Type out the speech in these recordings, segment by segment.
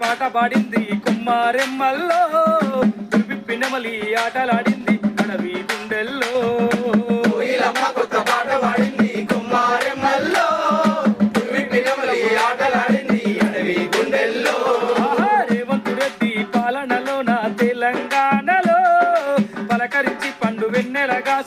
పాట పాడింది కుమ్మారెమ్మల్లో. దుర్బిప్పి ఆటలాడింది అడవి గుండెల్లో. పాట పాడింది ఆటలాడింది గుండెల్లో. నా తెలంగాణలో. పలకరించి పండు వెన్నెలగా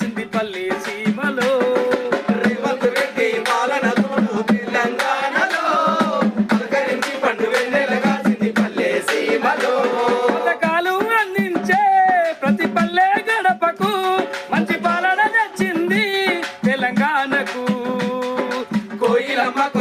Mama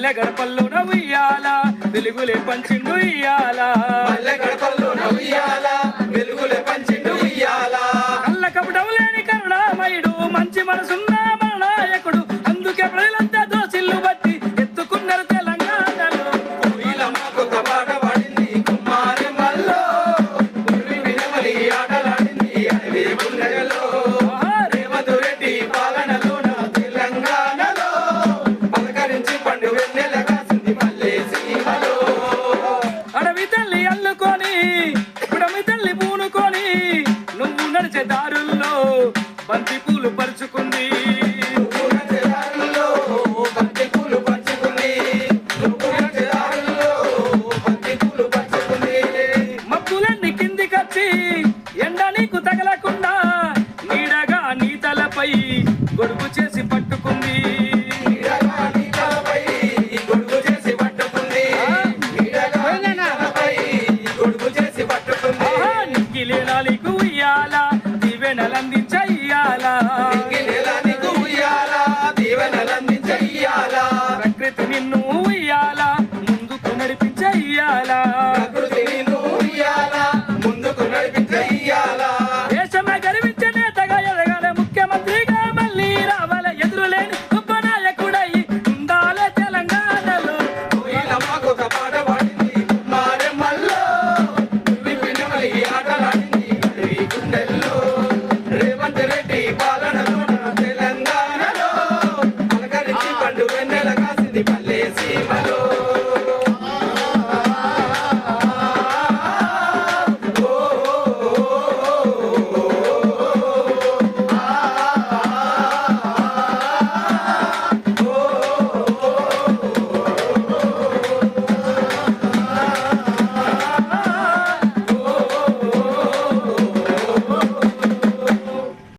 మల్లె గడపల్లోన ఉయ్యాల వెలుగులే పంచిండు ఉయ్యాల మల్లె గడపల్లోన నవ్వియాలా వెలుగులే పంచిండు ఉయ్యాల కళ్ళ కపటం కరుణామయుడు మంచి మనసున్నా బంతి పూలు పరుచుకుంది. మబ్బులన్నీ కిందికొచ్చి ఎండ నీకు తగలకుండా నీడగా నీ తలపై గొడుగు చేసి పట్టుకుంది. ప్రకృతి నిన్ను ఉయ్యాలా? ముందుకు నడిపించయ్యాలా? Everybody